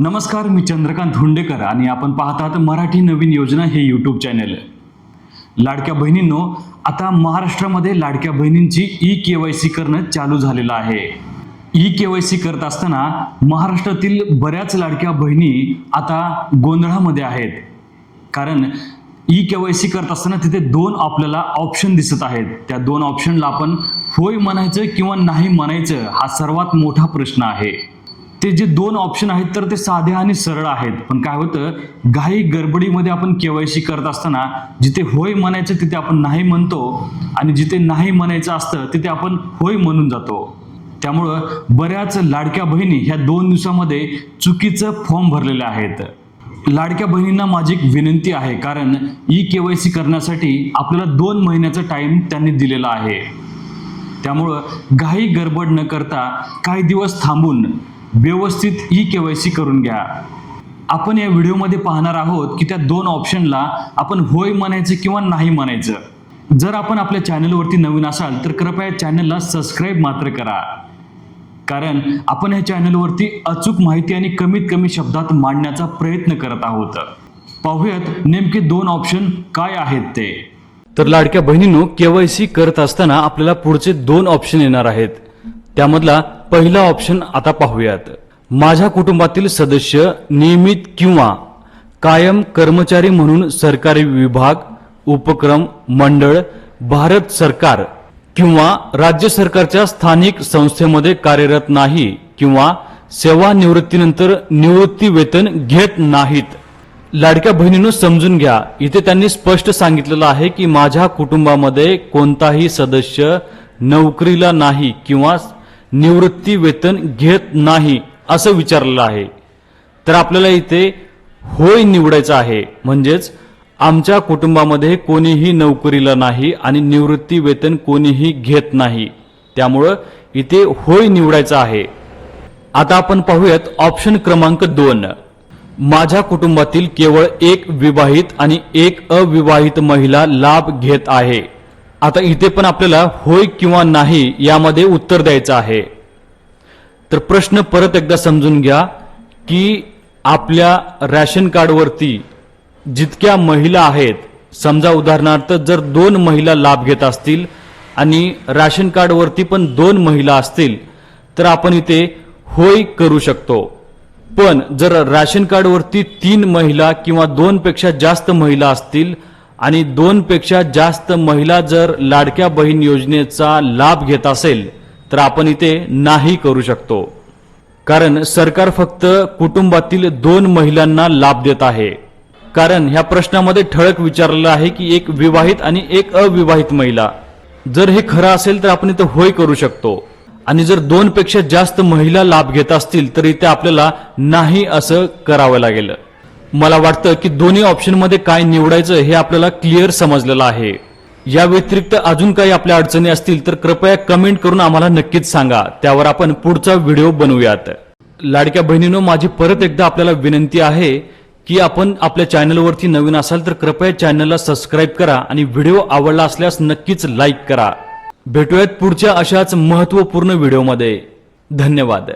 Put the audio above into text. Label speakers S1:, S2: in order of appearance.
S1: नमस्कार मी चंद्रकांत हुंडेकर आणि आपण पाहतात मराठी नवीन योजना हे यूट्यूब चॅनल लाडक्या बहिणींनो आता महाराष्ट्रामध्ये लाडक्या बहिणींची ई के वाय सी करणं चालू झालेलं आहे. ई के वाय सी करत असताना महाराष्ट्रातील बऱ्याच लाडक्या बहिणी आता गोंधळामध्ये आहेत. कारण ई के वाय सी करत असताना तिथे दोन आपल्याला ऑप्शन दिसत आहेत. त्या दोन ऑप्शनला आपण होय म्हणायचं किंवा नाही म्हणायचं हा सर्वात मोठा प्रश्न आहे. ते जे दोन ऑप्शन आहेत तर ते साधे आणि सरळ आहेत. पण काय होतं घाई गडबडीमध्ये आपण केवायसी करत असताना जिथे होय म्हणायचं तिथे आपण नाही म्हणतो आणि जिथे नाही म्हणायचं असतं तिथे आपण होय म्हणून जातो. त्यामुळं बऱ्याच लाडक्या बहिणी ह्या दोन दिवसामध्ये चुकीचं फॉर्म भरलेले आहेत. लाडक्या बहिणींना माझी एक विनंती आहे कारण ई के वाय सी करण्यासाठी आपल्याला दोन महिन्याचा टाईम त्यांनी दिलेला आहे. त्यामुळं घाई गडबड न करता काही दिवस थांबून व्यवस्थित ई के वाय सी करून घ्या. आपण या व्हिडिओमध्ये पाहणार आहोत की त्या दोन ऑप्शनला आपण होय म्हणायचं किंवा नाही म्हणायचं. जर आपण आपल्या चॅनलवरती नवीन असाल तर कृपया चॅनलला सबस्क्राईब मात्र करा. कारण आपण या चॅनलवरती अचूक माहिती आणि कमीत कमी शब्दात मांडण्याचा प्रयत्न करत आहोत. पाहूयात नेमके दोन ऑप्शन काय आहेत ते.
S2: तर लाडक्या बहिणींनो केवायसी करत असताना आपल्याला पुढचे दोन ऑप्शन येणार आहेत. त्यामधला पहिला ऑप्शन आता पाहूयात. माझ्या कुटुंबातील सदस्य नियमित किंवा कायम कर्मचारी म्हणून सरकारी विभाग उपक्रम मंडळ भारत सरकार किंवा राज्य सरकारच्या स्थानिक संस्थेमध्ये कार्यरत नाही किंवा सेवानिवृत्तीनंतर निवृत्ती वेतन घेत नाहीत. लाडक्या बहिणीनं समजून घ्या. इथे त्यांनी स्पष्ट सांगितलेलं आहे की माझ्या कुटुंबामध्ये कोणताही सदस्य नोकरीला नाही किंवा निवृत्ती वेतन घेत नाही असं विचारलेलं आहे. तर आपल्याला इथे होय निवडायचं आहे. म्हणजेच आमच्या कुटुंबामध्ये कोणीही नोकरीला नाही आणि निवृत्ती वेतन कोणीही घेत नाही. त्यामुळं इथे होय निवडायचं आहे. आता आपण पाहूयात ऑप्शन क्रमांक दोन. माझ्या कुटुंबातील केवळ एक विवाहित आणि एक अविवाहित महिला लाभ घेत आहे. आता इथे पण आपल्याला होय किंवा नाही यामध्ये उत्तर द्यायचं आहे. तर प्रश्न परत एकदा समजून घ्या की आपल्या रॅशन कार्डवरती जितक्या महिला आहेत समजा उदाहरणार्थ जर दोन महिला लाभ घेत असतील आणि राशन कार्डवरती पण दोन महिला असतील तर आपण इथे होय करू शकतो. पण जर राशन कार्डवरती तीन महिला किंवा दोनपेक्षा जास्त महिला असतील आणि दोनपेक्षा जास्त महिला जर लाडक्या बहीण योजनेचा लाभ घेत असेल तर आपण इथे नाही करू शकतो. कारण सरकार फक्त कुटुंबातील दोन महिलांना लाभ देत आहे. कारण ह्या प्रश्नामध्ये ठळक विचारलेलं आहे की एक विवाहित आणि एक अविवाहित महिला. जर हे खरं असेल तर आपण इथं होय करू शकतो. आणि जर दोनपेक्षा जास्त महिला लाभ घेत असतील तर इथे आपल्याला नाही असं करावं लागेल. मला वाटतं की दोन्ही ऑप्शनमध्ये काय निवडायचं हे आपल्याला क्लिअर समजलेलं आहे. या व्यतिरिक्त अजून काही आपल्या अडचणी असतील तर कृपया कमेंट करून आम्हाला नक्कीच सांगा. त्यावर आपण पुढचा व्हिडिओ बनवूयात. लाडक्या बहिणीनो माझी परत एकदा आपल्याला विनंती आहे की आपण आपल्या चॅनलवरती नवीन असाल तर कृपया चॅनलला सबस्क्राईब करा आणि व्हिडिओ आवडला असल्यास नक्कीच लाईक करा. भेटूयात पुढच्या अशाच महत्त्वपूर्ण व्हिडिओमध्ये. धन्यवाद.